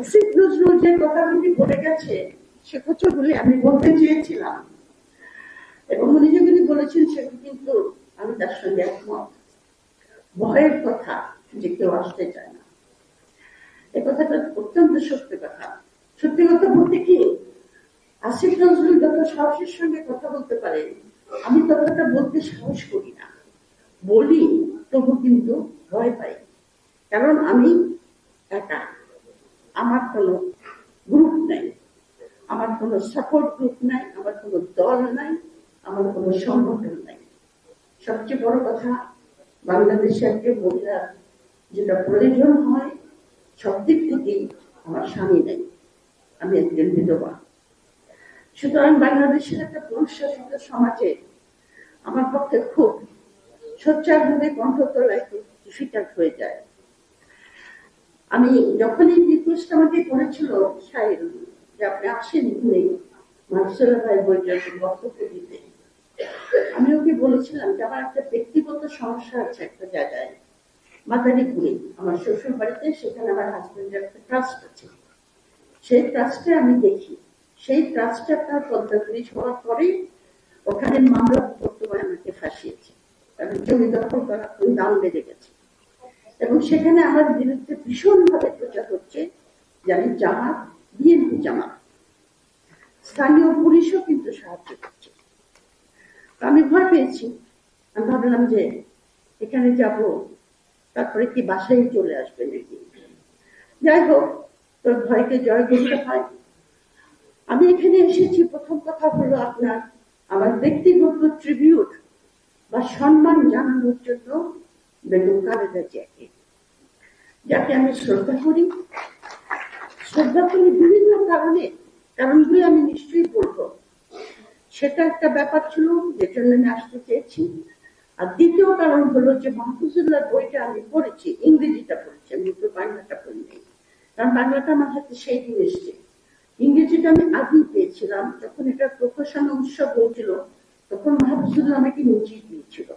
আসিফ নজরুল যে কথাগুলি বলে গেছে, সে কথাগুলি আমি বলতে চেয়েছিলাম। এবং উনি যেগুলি বলেছেন, সেগুলি কিন্তু আমি তার সঙ্গে একমত। ভয়ের কথা যে কেউ আসতে চায় না। এ কথাটা অত্যন্ত সত্যি কথা। সত্যি কথা বলতে কি, আসিফ নজরুল যত সাহসের সঙ্গে কথা বলতে পারে, আমি ততটা বলতে সাহস করি না। বলি, তবু কিন্তু ভয় পাই। কারণ আমি একা। আমার কোনো গ্রুপ নাই। আমার কোনো সাপোর্ট গ্রুপ নাই। আমার কোনো দল নাই। আমার কোনো সংগঠন নাই। সবচেয়ে বড় কথা বাংলাদেশে একজন মহিলা যেটা প্রয়োজন হয়, সব দিক থেকেই আমার স্বামী নেই। আমি একজন বিধবা। সুতরাং বাংলাদেশের একটা পুরুষ সমাজে আমার পক্ষে খুব সোচ্চারভাবে কণ্ঠ তোলা একটু হয়ে যায়। আমি যখনই রিকোয়েস্ট আমাকে করেছিল, সাহেব, যে আপনি আসেন ঘুরে ভাই বইটার বক্তব্য দিতে, আমি ওকে বলেছিলাম যে আমার একটা ব্যক্তিগত সমস্যা আছে একটা জায়গায় মাদারীপুরে আমার শ্বশুর বাড়িতে সেখানে আমার হাজবেন্ডের একটা ট্রাস্ট আছে। সেই ট্রাস্টে আমি দেখি, সেই ট্রাস্টে আপনার পদ্মা ব্রিজ হওয়ার পরে ওখানে মামলা করতে আমাকে ফাঁসিয়েছে। কারণ জমি দখল করা দাম বেড়ে গেছে। এবং সেখানে আমার বিরুদ্ধে ভীষণ ভাবে প্রচার হচ্ছে যে আমি জামাত, বিএনপি জামাত। স্থানীয় পুলিশও কিন্তু সাহায্য করছে। আমি ভয় পেয়েছি। আমি ভাবলাম যে এখানে যাব, তারপরে কি বাসায় চলে আসবে নাকি? যাই হোক, তোর ভয়কে জয় করতে হয়। আমি এখানে এসেছি, প্রথম কথা হলো আপনার আমার ব্যক্তিগত ট্রিবিউট বা সম্মান জানানোর জন্য বেগম জিয়াকে যাকে আমি শ্রদ্ধা করি শ্রদ্ধা করি বিভিন্ন কারণে কারণগুলি আমি নিশ্চয়ই বলব। সেটা একটা ব্যাপার ছিল, যে জন্য আমি আসতে চেয়েছি। আর দ্বিতীয় কারণ হলো যে মাহফুজুল্লাহ বইটা আমি পড়েছি, ইংরেজিটা পড়েছি, আমি তো বাংলাটা পড়িনি। কারণ বাংলাটা আমার হাতে সেই দিন এসছে। ইংরেজিটা আমি আগেই পেয়েছিলাম, যখন এটা প্রকাশনা উৎসব হয়েছিল, তখন মাহফুজুল্লাহ আমাকে নোটিশ দিয়েছিল।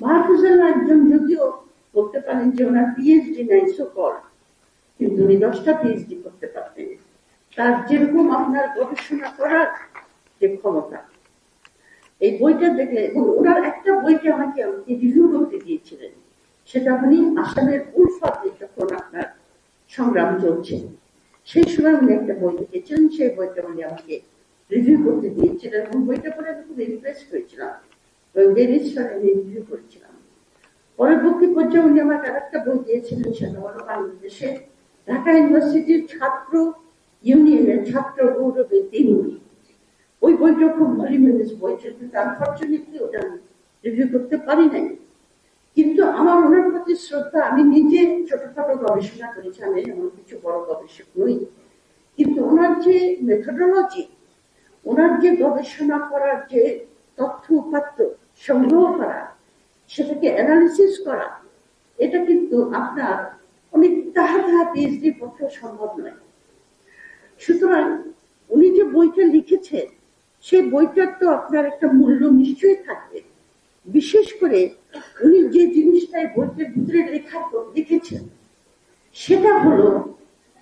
মাহফুজুল্লাহ একজন যদিও বলতে পারেন যে ওনার পিএইচডি নাই সো কল কিন্তু উনি দশটা পিএইচডি করতে পারতেন তার যেরকম আপনার গবেষণা করার যে ক্ষমতা। এই বইটা দেখলে ওনার একটা বইকে আমাকে আমাকে রিভিউ করতে দিয়েছিলেন সেটা উনি আসামের উলফাতে যখন আপনার সংগ্রাম চলছে। সেই সময় উনি একটা বই লিখেছিলেন সেই বইটা উনি আমাকে রিভিউ করতে দিয়েছিলেন। এবং বইটা পরে আমি খুব ইমপ্রেস হয়েছিলাম। এবং বেরিস্টার আমি রিভিউ করেছিলাম। পরবর্তী পর্যায়ে উনি আমাকে আরেকটা বই দিয়েছিলেন সেটা হলো বাংলাদেশে ঢাকা ইউনিভার্সিটির ছাত্র ইউনিয়নের ছাত্র গৌরবের দিনগুলি ওই বইটা খুব ভলিউমিনাস বই কিন্তু আনফর্চুনেটলি ওটা আমি রিভিউ করতে পারি নাই। কিন্তু আমার ওনার প্রতি শ্রদ্ধা, আমি নিজে ছোটখাটো গবেষণা করেছি, আমি এমন কিছু বড় গবেষক নই। কিন্তু ওনার যে মেথোডোলজি ওনার যে গবেষণা করার যে তথ্য উপাত্ত সংগ্রহ করা সেটাকে অ্যানালিসিস করা, এটা কিন্তু আপনার অনেক তাহা তাহা পিএইচডি পক্ষে সম্ভব নয়। সুতরাং উনি যে বইটা লিখেছেন, সেই বইটার তো আপনার একটা মূল্য নিশ্চয়ই থাকবে। বিশেষ করে উনি যে জিনিসটাই বইটার ভিতরে লেখা, লিখেছেন, সেটা হলো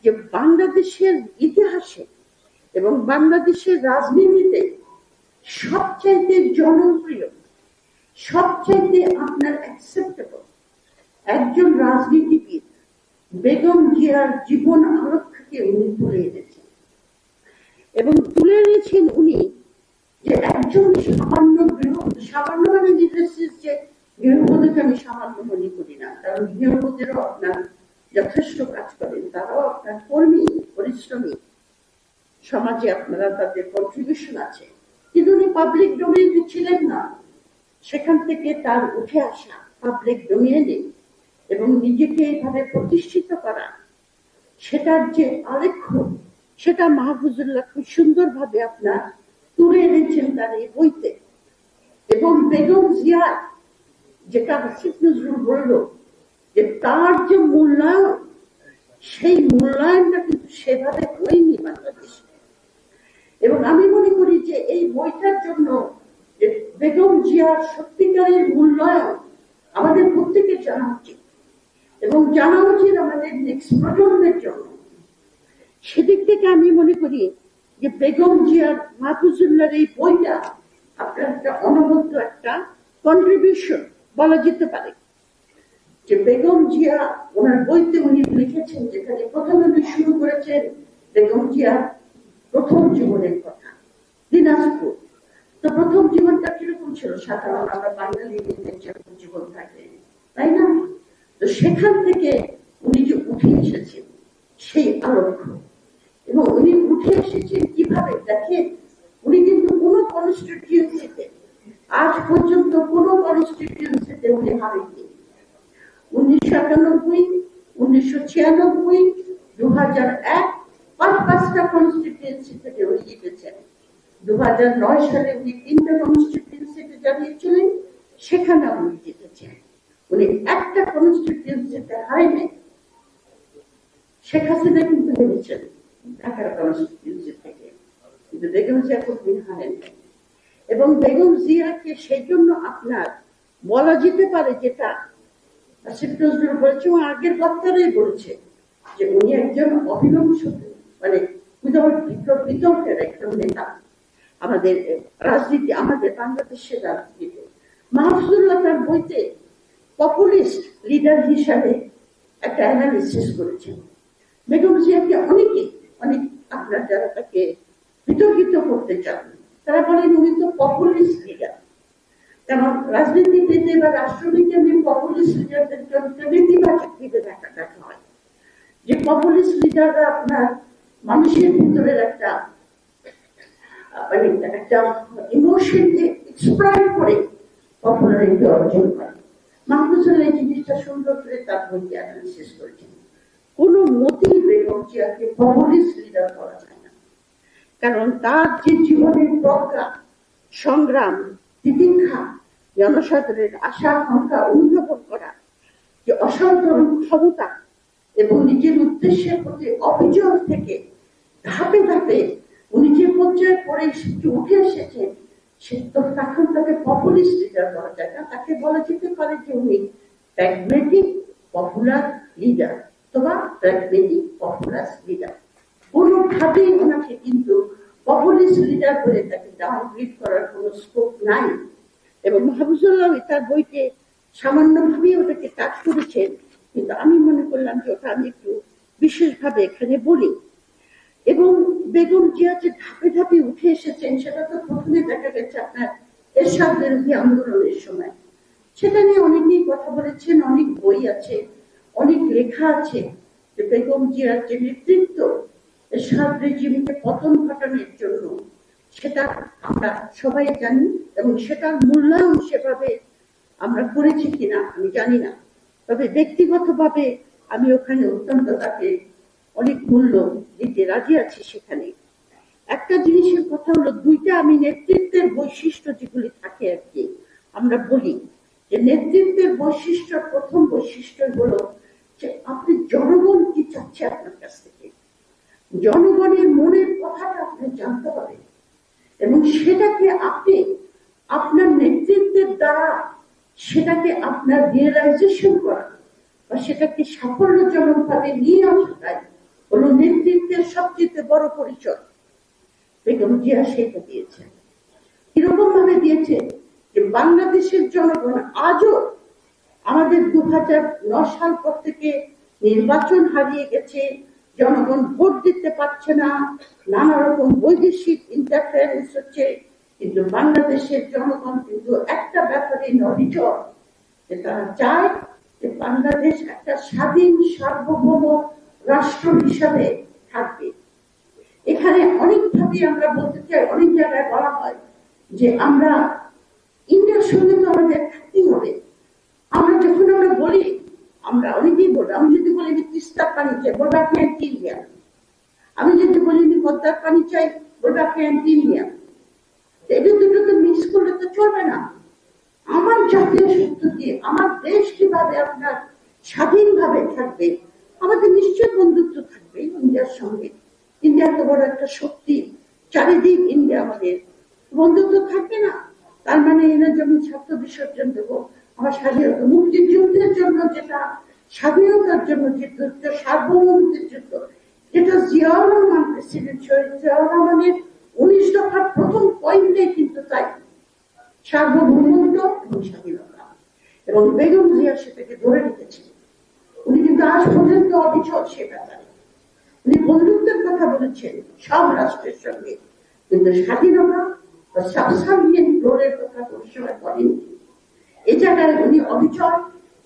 যে বাংলাদেশের ইতিহাসে এবং বাংলাদেশের রাজনীতিতে সবচাইতে জনপ্রিয় সবচাইতে আপনার অ্যাকসেপ্টেবল একজন রাজনীতিবিদ বেগম জিয়ার জীবন আরক্ষাকে উনি তুলে এনেছেন। এবং তুলে এনেছেন উনি যে একজন সামান্য গৃহ, সামান্য মানে নির্দেশিস যে গৃহবধূকে আমি সামান্য মনে করি না, কারণ গৃহবধূরও আপনার যথেষ্ট কাজ করেন, তারাও আপনার কর্মী, পরিশ্রমী। সমাজে আপনারা তাদের কন্ট্রিবিউশন আছে। কিন্তু উনি পাবলিক ডোমেইনে ছিলেন না। সেখান থেকে তার উঠে আসা পাবলিক ডোমেইনে এবং নিজেকে এইভাবে প্রতিষ্ঠিত করা। সেটার যে আলেখ্য সেটা মাহফুজুল্লাহ খুব সুন্দরভাবে আপনার তুলে এনেছেন তার এই বইতে। এবং বেগম জিয়া যেটা হাসিফ নজরুল বলল যে তার যে মূল্যায়ন, সেই মূল্যায়নটা কিন্তু সেভাবে হয়নি বাংলাদেশে। এবং আমি মনে করি যে এই বইটার জন্য বেগম জিয়ার সত্যিকারের মূল্যায়ন আমাদের প্রত্যেকের জানা উচিত। এবং জানা উচিত আমাদের নেক্সট প্রজন্মের জন্য। সেদিক থেকে আমি মনে করি যে বেগম জিয়ার মাহফুজুল্লাহর এই বইটা আপনার একটা অনবদ্য একটা কন্ট্রিবিউশন বলা যেতে পারে। যে বেগম জিয়া ওনার বইতে উনি লিখেছেন যেখানে প্রথমে উনি শুরু করেছেন বেগম জিয়া প্রথম জীবনের কথা, দিনাজপুর। তো প্রথম জীবনটা কীরকম ছিল? সাধারণ আমরা বাঙালি মেয়েদের যেরকম জীবন থাকে, তাই না? তো সেখান থেকে উনি যে উঠে এসেছেন, সেই আলক্ষ্য এবং উনি উঠে এসেছেন কীভাবে? দেখেন, উনি কিন্তু কোন কনস্টিটিউন্সিতে আজ পর্যন্ত কোন কনস্টিটিউন্সিতে উনি হারেননি। উনিশশো একানব্বই, উনিশশো ছিয়ানব্বই দু হাজার এক পাঁচ পাঁচটা কনস্টিটিউন্সি থেকে উনি জিতেছেন। দু হাজার নয় সালে উনি তিনটা সেখানে উনি একটা শেখ হাসিনা কিন্তু ঢাকার থেকে। কিন্তু বেগম জিয়া হারেন এবং বেগম জিয়াকে সেই জন্য আপনার বলা যেতে পারে যেটা আসিফ নজরুল বলেছে, ও আগের বক্তারাই বলেছে যে উনি একজন অভিনব মানে বিতর্ক বিতর্ক- বিতর্কের একজন নেতা। আমাদের রাজনীতি, আমাদের বাংলাদেশের রাজনীতিতে মাহফুজুল্লাহ তার বইতে পপুলিস্ট লিডার হিসাবে একটা অ্যানালিসিস করেছেন। বেগম জিয়াকে অনেকে, অনেক আপনার যারা তাকে বিতর্কিত করতে চান, তারা বলেন উনি তো পপুলিস্ট লিডার। কারণ রাজনীতিবিদে বা রাষ্ট্রবিজ্ঞানী পপুলিস্ট লিডারদের জন্য নেতিবাচক দিকে দেখা দেখা হয়। যে পপুলিস্ট লিডাররা আপনার মানুষের ভিতরের একটা মানে একটা ইমোশনকে করে পপুলারিটি অর্জন করে। এই জিনিসটা সুন্দর করে তার অ্যানালিসিস করেছেন। লিডার করা যায় না। কারণ তার যে জীবনের প্রজ্ঞা, সংগ্রাম, তিতিক্ষা, জনসাধারণের আশা আকাঙ্ক্ষা অনুধাবন করা, যে অসাধারণ ক্ষমতা এবং নিজের উদ্দেশ্যের প্রতি অভিযোগ থেকে ধাপে ধাপে উনি যে পর্যায়ে পরে উঠে এসেছেন, সে তো তখন তাকে পপুলিস্ট লিডার বলা যায় না, তাকে বলা যেতে পারে যে উনি প্র্যাগমেটিক পপুলার লিডার অথবা প্র্যাগমেটিক পপুলার লিডার কোনোভাবেই ওনাকে কিন্তু পপুলিস্ট লিডার বলে তাকে ডাউনগ্রেড করার কোনো স্কোপ নাই। এবং মাহবুজুল্লাহ তার বইতে সামান্যভাবে ওটাকে কাজ করেছেন, কিন্তু আমি মনে করলাম যে ওটা আমি একটু বিশেষভাবে এখানে বলি। বেগম জিয়া যে ধাপে ধাপে উঠে এসেছেন, সেটা তো প্রথমে দেখা গেছে আপনার এরশাদ বিরোধী আন্দোলনের সময়। সেটা নিয়ে অনেকেই কথা বলেছেন, অনেক বই আছে, অনেক লেখা আছে যে বেগম জিয়ার যে নেতৃত্ব এরশাদ রেজিমকে পতন ঘটানোর জন্য, সেটা আমরা সবাই জানি এবং সেটার মূল্যায়ন সেভাবে আমরা করেছি কিনা আমি জানি না। তবে ব্যক্তিগতভাবে আমি ওখানে অত্যন্ত তাকে অনেক মূল্য দিতে রাজি আছি সেখানে। একটা জিনিসের কথা হলো, দুইটা আমি নেতৃত্বের বৈশিষ্ট্য যেগুলি থাকে আর কি, আমরা বলি। যে নেতৃত্বের বৈশিষ্ট্য প্রথম বৈশিষ্ট্য হলো যে আপনি জনগণ কি চাচ্ছে আপনার কাছ থেকে। জনগণের মনের কথাটা আপনি জানতে পারেন এবং সেটাকে আপনি আপনার নেতৃত্বের দ্বারা সেটাকে আপনার রিয়েলাইজেশন করা বা সেটাকে সাফল্যজনক ভাবে নিয়ে আসাটাই হলো নেতৃত্বের সবচেয়ে বড় পরিচয়। বেগম জিয়া সেটা দিয়েছেন। কীরকম ভাবে দিয়েছে যে বাংলাদেশের জনগণ আজও আমাদের দু হাজার সাল পর থেকে নির্বাচন হারিয়ে গেছে, জনগণ ভোট দিতে পারছে না নানা রকম বৈদেশিক ইন্টারফারেন্স হচ্ছে, কিন্তু বাংলাদেশের জনগণ কিন্তু একটা ব্যাপারে নড়িচড় যে তারা চায় যে বাংলাদেশ একটা স্বাধীন, সার্বভৌম রাষ্ট্র হিসাবে থাকবে। এখানে অনেকভাবে আমরা বলতে চাই, অনেক জায়গায় বলা হয় যে আমরা ইন্ডিয়ার সঙ্গে তো আমাদের থাকতেই হবে। আমরা যখন আমরা বলি, আমরা অনেকেই বলি, আমি যদি বলি আমি তিস্তার পানি চাই, বলবে আপনি অ্যান্টি ইন্ডিয়ান আমি যদি বলি আমি পদ্মার পানি চাই, বলবে আপনি অ্যান্টি ইন্ডিয়ান এটা দুটো তো মিক্স করলে তো চলবে না। আমার জাতীয় সত্য কি, আমার দেশ কীভাবে আপনার স্বাধীনভাবে থাকবে, আমাদের নিশ্চয় ইন্ডিয়ার সঙ্গে। ইন্ডিয়া তো বড় একটা শক্তি, চারিদিক ইন্ডিয়া আমাদের। বন্ধুত্ব থাকবে না। তার মানে এরা যেমন ছাত্র বিসর্জন দেবো, আমার স্বাধীনতা, মুক্তিযুদ্ধের জন্য যেটা, স্বাধীনতার জন্য যে যুদ্ধ, সার্বভৌমত্বের যুদ্ধ, যেটা জিয়াউর রহমান প্রেসিডেন্ট শহীদ জিয়াউর রহমানের উনিশ দফার প্রথম পয়েন্টে কিন্তু তাই। সার্বভৌমত্ব এবং স্বাধীনতা। এবং বেগম জিয়া সেটাকে ধরে রেখেছেন উনি কিন্তু আজ পর্যন্ত অবিচল সে ব্যাপারে। উনি বন্ধুত্বের কথা বলেছেন সব রাষ্ট্রের সঙ্গে। কিন্তু স্বাধীনতা বা সাবসার্ভিয়েন্ট রোলের কথা কোনো সময় বলেননি এ জায়গায় উনি অবিচল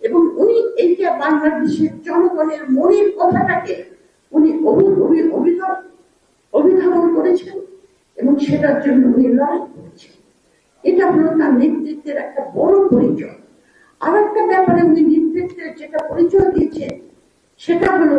এবং উনি এই যে বাংলাদেশের জনগণের মনের কথাটাকে উনি অভিধাবন করেছেন এবং সেটার জন্য উনি লড়াই করেছেন। এটা হলো তার নেতৃত্বের একটা বড় পরিচয়। আর একটা ব্যাপারে উনি নেতৃত্বের যেটা পরিচয় দিয়েছেন, সেটা হলো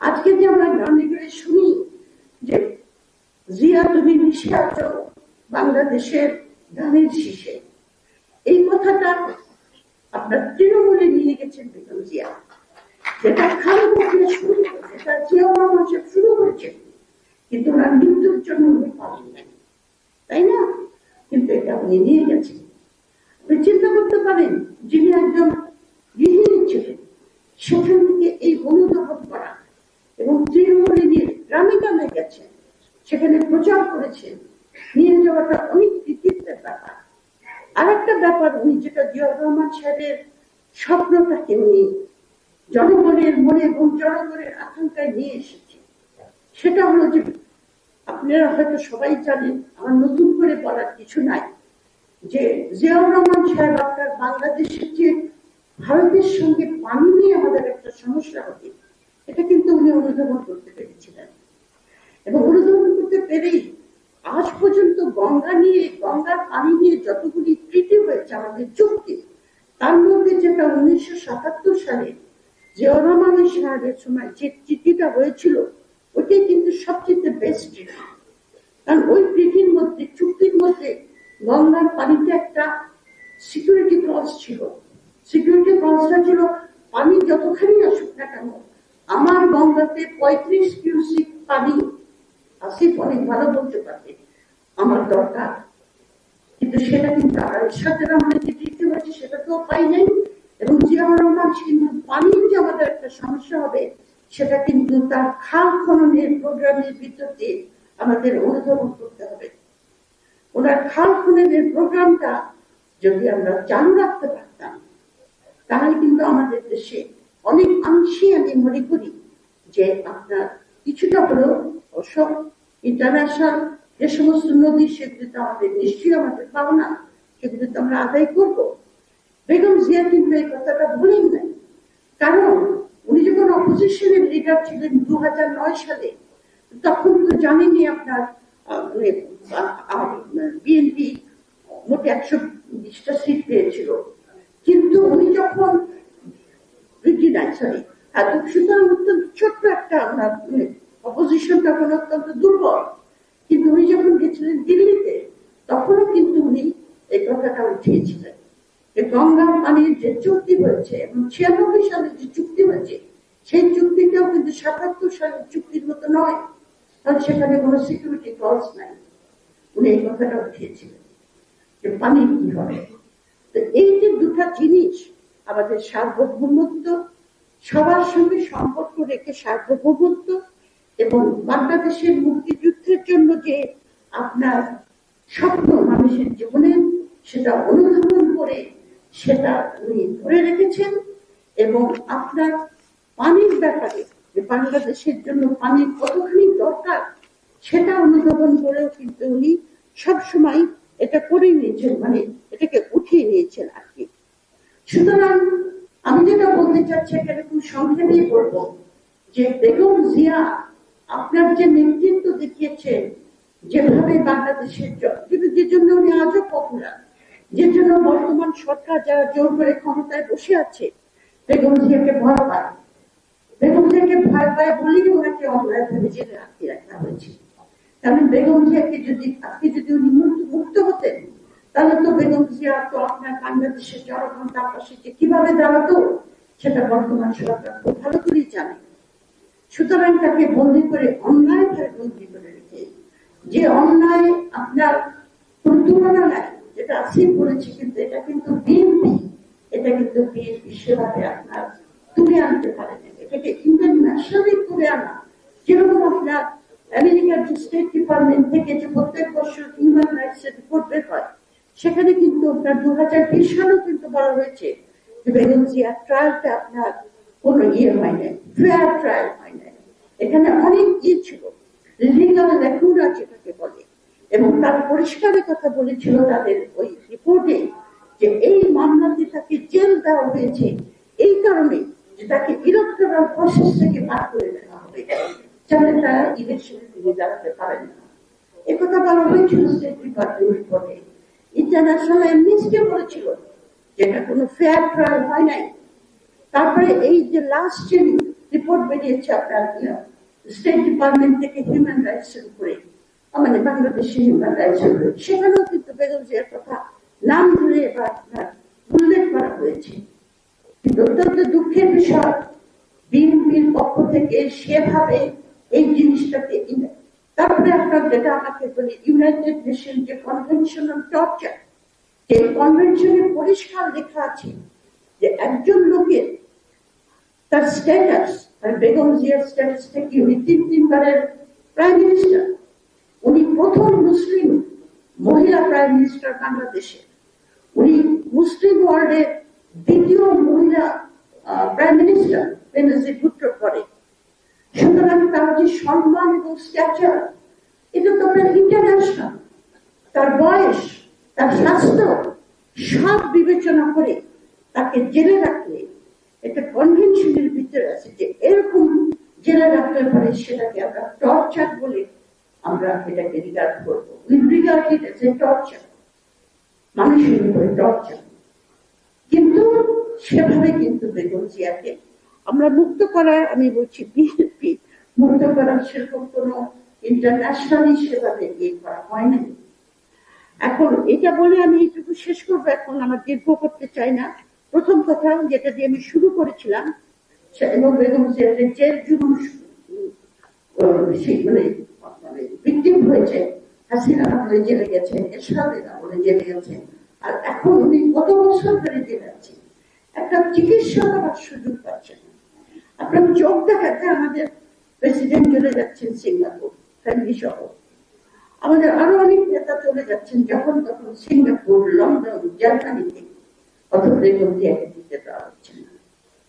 আজকে যে আমরা গ্রামে গেলে শুনি যে জিয়া, তুমি মিশে আছো বাংলাদেশের ধানের শীষে। এই কথাটা আপনার তৃণমূলে নিয়ে গেছেন বেগম জিয়া। যেটা জিয়া শুরু যেটা জিয়া রহমান শুরু করেছেন কিন্তু ওনার মৃত্যুর জন্য উনি নাই তাই না? কিন্তু এটা উনি নিয়ে গেছেন। আপনি চিন্তা করতে পারেন, যিনি একজন গৃহিণী ছিলেন, সেখান থেকে এই অনুধাবন করা এবং তৃণমূলে নিয়ে গ্রামে গ্রামে গেছেন সেখানে প্রচার করেছেন নিয়ে যাওয়াটা অনেক কৃতিত্বের ব্যাপার আর একটা ব্যাপার উনি যেটা জিয়াউর রহমান সাহেবের স্বপ্নটাকে নিয়ে জনগণের মনে এবং জনগণের আকাঙ্ক্ষায় নিয়ে এসেছে। সেটা হলো যে আপনারা হয়তো সবাই জানেন, আমার নতুন করে বলার কিছু নাই, যে জিয়াউর রহমান সাহেব আপনার বাংলাদেশের যে ভারতের সঙ্গে পানি নিয়ে আমাদের একটা সমস্যা হবে, এটা কিন্তু উনি অনুধাবন করতে পেরেছিলেন। এবং অনুধাবন করতে পেরেই আজ পর্যন্ত গঙ্গা নিয়ে, গঙ্গার পানি নিয়ে যতগুলি ট্রিটি হয়েছে আমাদের চুক্তি। তার মধ্যে যেটা উনিশশো সাতাত্তর সালে জিয়াউর রহমানের সাহেবের সময় যে চিঠিটা হয়েছিল, ওটাই কিন্তু সবচেয়ে বেস্ট কারণ ওই ট্রিটির মধ্যে, চুক্তির মধ্যে গঙ্গার পানিতে একটা সিকিউরিটি ক্লস ছিল। সিকিউরিটি ক্লসটা ছিল, পানি যতখানি আসুক না কেন, আমার গঙ্গাতে পঁয়ত্রিশ কিউসিক পানি আসিফ অনেক ভালো বলতে পারবে। আমার দরকার কিন্তু সেটা কিন্তু সাথে আমাদের যে তৃতীয় হয়েছে সেটা তো পাই নাই। এবং জিয়াউর রহমান কিন্তু পানির যে আমাদের একটা সমস্যা হবে, সেটা কিন্তু তার খাল খননের প্রোগ্রামের ভিতর আমাদের অনুধাবন করতে হবে। ওনার খাল খননের প্রোগ্রামটা যদি আমরা চালু রাখতে পারতাম, তাহলে কিন্তু আমাদের দেশে অনেক অংশে আমি মনে করি যে আপনার কিছুটা হলো অসব ইন্টারন্যাশনাল যে সমস্ত নদী সেগুলো তো আমাদের নিশ্চয়ই আমাদের পাওনা, সেগুলো তো আমরা আদায় করব। বেগম জিয়া কিন্তু এই কথাটা বলেন নাই। কারণ উনি যখন অপোজিশনের লিডার ছিলেন দু সালে, তখন তো জানেনি আপনার বিএনপি মোটে একশো বিশটা সিট পেয়েছিল। কিন্তু উনি যখন সরি সুতরাং অত্যন্ত ছোট্ট একটা, আপনার অপোজিশন তখন অত্যন্ত দুর্বল। কিন্তু উনি যখন গেছিলেন দিল্লিতে, তখনও কিন্তু উনি এই কথাটা উঠিয়েছিলেন। গঙ্গা পানির যে চুক্তি হয়েছে এবং ছিয়ানব্বই সালে যে চুক্তি হয়েছে, সেই চুক্তিটাও কিন্তু সাতাত্তর সালের চুক্তির মতো নয়। কারণ সেখানে কোনো সিকিউরিটি ক্লজ নাই। উনি এই কথাটা উঠিয়েছিলেন যে পানি কি হবে। তো এই যে দুটা জিনিস আমাদের সার্বভৌমত্ব, সবার সঙ্গে সম্পর্ক রেখে সার্বভৌমত্ব এবং বাংলাদেশের মুক্তিযুদ্ধের জন্য যে আপনার স্বপ্ন মানুষের জীবনে, সেটা অনুধাবন করে সেটা উনি ধরে রেখেছেন এবং আপনার পানির ব্যাপারে, যে বাংলাদেশের জন্য পানির কতখানি দরকার, সেটা অনুধাবন করেও কিন্তু উনি সবসময় এটা করে নিয়েছেন মানে এটাকে উঠিয়ে নিয়েছেন আর কি। সুতরাং আমি যেটা বলতে চাচ্ছি এখানে খুব সংক্ষেপেই বলব যে বেগম জিয়া আপনার যে নেতৃত্ব দেখিয়েছেন, যেভাবে বাংলাদেশের যে জন্য উনি আজও পপুলার যে জন্য বর্তমান সরকার যারা জোর করে ক্ষমতায় বসে আছে, বেগম জিয়াকে ভয় পায়। বেগম জিয়াকে ভয় পায় বলেই ওনাকে অন্যায় ভাবে জেলে আটকে রাখা হয়েছে। কারণ বেগম জিয়াকে যদি আজকে যদি উনি মুক্ত মুক্ত হতেন, তাহলে তো বেগম জিয়া তো আপনার বাংলাদেশের জনগণ তার পাশে যে কীভাবে দাঁড়াতো, সেটা বর্তমান সরকার খুব ভালো করেই জানে। সুতরাং তাকে বন্দি করে, অন্যায় ভাবে বন্দি করে রেখে, যে অন্যায় আপনার কোনো তুলনা নাই, যেটা আসিফ বলেছে, কিন্তু এটা কিন্তু বিএনপি, এটা কিন্তু বিএনপি সেভাবে আপনার তুলে আনতে পারেন। এটাকে ইন্টারন্যাশনালি তুলে আনা। যেরকম আপনার আমেরিকার যে স্টেট ডিপার্টমেন্ট থেকে যে প্রত্যেক বছর হিউম্যান রাইটস এর রিপোর্ট বের হয়, সেখানে কিন্তু আপনার দু হাজার বিশ সালেও কিন্তু বলা হয়েছে যে বেগম জিয়া ট্রায়ালটা আপনার কোনো ইয়ে হয় নাই ফেয়ার ট্রায়াল হয় এখানে অনেক ইয়ে ছিল। লিগাল লেখুরা যেটাকে বলে। এবং তার পরিষ্কারের কথা বলেছিল তাদের ওই রিপোর্টে যে এই মামলাতে তাকে জেল দেওয়া হয়েছে, এই কারণে যে তাকে ইলেকট্রাল প্রসেস থেকে করে দেওয়া হবে। যাতে তারা দাঁড়াতে পারেন না। একথা বলা হয়েছিল ডিপার্টমেন্ট রিপোর্টে ইন্টারন্যাশনাল অ্যামনিস্টি বলেছিল যেটা কোনো ফেয়ার ট্রায়াল হয় নাই। তারপরে এই যে লাস্ট যে রিপোর্ট বেরিয়েছে আপনার স্টেট ডিপার্টমেন্ট থেকে হিউম্যান রাইটস এর উপরে মানে বাংলাদেশের হিউম্যান রাইটস এর উপরে সেখানেও কিন্তু বেগম জিয়ার কথা নাম ধরে আপনার উল্লেখ করা হয়েছে। কিন্তু অত্যন্ত দুঃখের বিষয়, বিএনপির পক্ষ থেকে সেভাবে এই জিনিসটাকে তারপরে আপনার যেটা আমাকে বলি ইউনাইটেড নেশন যে কনভেনশন অন টর্চার যে কনভেনশনে পরিষ্কার লেখা আছে যে একজন লোকের তার স্ট্যাটাস বেগম জিয়ার স্ট্যাটাস থেকে উনি প্রাইম মিনিস্টার উনি প্রথম মুসলিম মহিলা প্রাইম মিনিস্টার বাংলাদেশে। উনি মুসলিম ওয়ার্ল্ডের দ্বিতীয় মহিলা প্রাইম মিনিস্টার বেনজির ভুট্টোর পরে। সুতরাং তার যে সম্মান এবং স্ট্যাচার এটা তো আপনার ইন্টারন্যাশনাল তার বয়স, তার স্বাস্থ্য, সব বিবেচনা করে তাকে জেলে রাখলে এটা কনভেনশনের ভিতরে আছে যে এরকম জেলে রাখলে পরে সেটাকে আমরা টর্চার বলে আমরা এটাকে রিগার্ড করব। Regard it as a torture মানুষের উপরে টর্চার কিন্তু সেভাবে কিন্তু বেগম জিয়াকে আমরা মুক্ত করার, আমি বলছি বিএনপি মুক্ত করার সেরকম কোন ইন্টারন্যাশনালি সেভাবে ইয়ে করা হয় না এখন এটা বলে আমি এইটুকু শেষ করব। এখন আমার দীর্ঘ করতে চাই না। প্রথম কথা যেটা দিয়ে আমি শুরু করেছিলাম বেগম জেল জুলুম মানে ভিক্টিম হয়েছে, হাসিনা আমলে জেলে গেছে এরশাদের আমলে জেলে গেছে। আর এখন উনি কত বছর ধরে জেলে আছে? একটা চিকিৎসা করার সুযোগ পাচ্ছেন। আপনার চোখ দেখাতে আমাদের প্রেসিডেন্ট চলে যাচ্ছেন সিঙ্গাপুর, ফ্যামিলি সহ। আমাদের আরও অনেক নেতা চলে যাচ্ছেন যখন তখন সিঙ্গাপুর, লন্ডন, জার্মানিতে। অথবা বেগম জিয়াকে দিতে দেওয়া হচ্ছে না।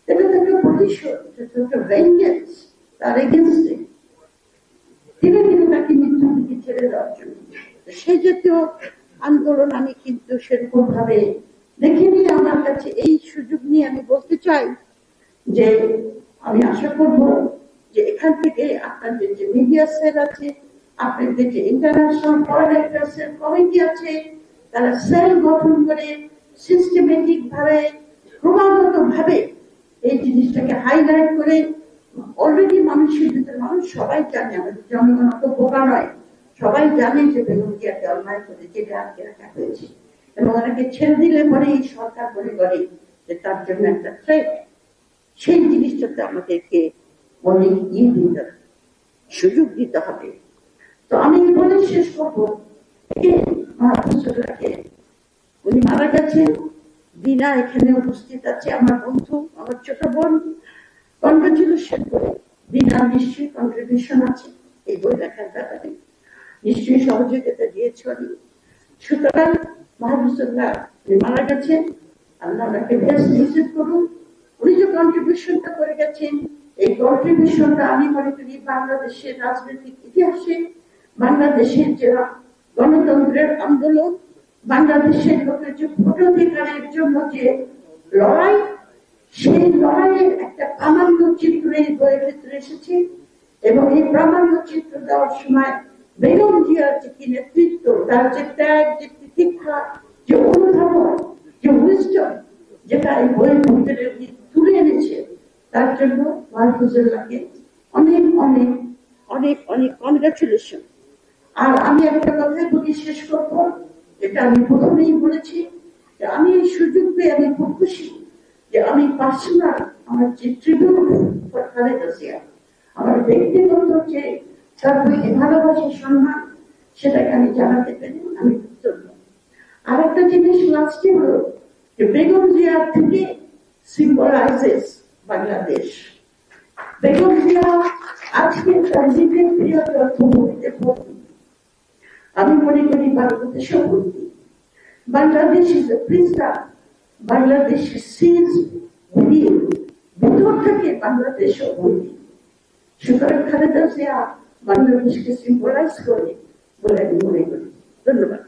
এটা তো একটা প্রতিশোধ এটা একটা ভেঞ্জেন্স তার এগেনস্টে ধীরে ধীরে তাকে মৃত্যুর দিকে ছেড়ে দেওয়ার জন্য। সেই জাতীয় আন্দোলন আমি কিন্তু সেরকম ভাবে দেখিনি। আমার কাছে এই সুযোগ নিয়ে আমি বলতে চাই যে, আমি আশা করব যে এখান থেকে আপনাদের যে মিডিয়া সেল আছে, আপনাদের যে ইন্টারন্যাশনাল ফরেন অ্যাফেয়ার্স এর কমিটি আছে, তারা সেল গঠন করে সিস্টেমেটিক ভাবে ক্রমাগত ভাবে এই জিনিসটাকে হাইলাইট করে অলরেডি মানুষের ভিতরে, মানুষ সবাই জানে, আমাদের জনগণ অত বোকা নয়। সবাই জানে যে বেগম জিয়াকে অন্যায় করে জেলে আটকে রাখা হয়েছে। এবং ওনাকে ছেড়ে দিলে পরে এই সরকার মনে করে যে তার জন্য একটা থ্রেট সেই জিনিসটাতে আমাদেরকে অনেক ই দিতে সুযোগ দিতে হবে। তো আমি বলে শেষ করব। উনি মারা গেছেন। দিনা এখানে উপস্থিত আছে আমার বন্ধু, আমার ছোট বোন কনগ্রেচুলেশন করে। দিনা নিশ্চয়ই কন্ট্রিবিউশন আছে, এই বই লেখার ব্যাপারে। নিশ্চয়ই সহযোগিতা দিয়েছেন সুতরাং মাহবুবুল্লাহ উনি মারা গেছেন, আল্লাহ ওনাকে বেশ নিশ্চিত করুন। উনি যে কন্ট্রিবিউশনটা করে গেছেন, এই কন্ট্রিবিউশনটা আমি মনে করি বাংলাদেশের রাজনৈতিক ইতিহাসে, বাংলাদেশের যে গণতন্ত্রের আন্দোলন বাংলাদেশের লোকের যে ভোটাধিকারের জন্য যে লড়াই, সেই লড়াইয়ের একটা প্রামাণ্য চিত্র এই বইয়ের ভিতরে এসেছে এবং এই প্রামাণ্য চিত্র দেওয়ার সময় বেগম জিয়ার যে কি নেতৃত্ব, তার যে ত্যাগ, যে তিতিক্ষা, যে অনুধাবন, যে উইস্টম যেটা এই বইয়ের ভিতরে তুলে এনেছে, তার জন্য মাহফুজুল্লাহকে অনেক অনেক অনেক অনেক কনগ্রাচুলেশন আর আমি একটা কথা বলি, শেষ করব। এটা আমি প্রথমেই বলেছি যে আমি এই সুযোগ পেয়ে আমি খুব খুশি যে আমি পার্সোনাল আমার যে ট্রিবিউট আমার ব্যক্তিগত যে তার প্রতি সম্মান, সেটাকে আমি জানাতে পেরে আমি আর একটা জিনিস লাস্টে হলো যে বেগম জিয়া থেকে সিম্বলাইজেস বাংলাদেশ। বেগম জিয়া আজকে তার নিজের প্রিয় ভর্তি আমি মনে করি বাংলাদেশও ভর্তি Bangladesh is a prisoner Bangladesh সিজ ভিতর থেকে বাংলাদেশও ভর্তি সুতরাং খালেদা জিয়া বাংলাদেশকে সিম্বলাইজ করে বলে আমি মনে করি ধন্যবাদ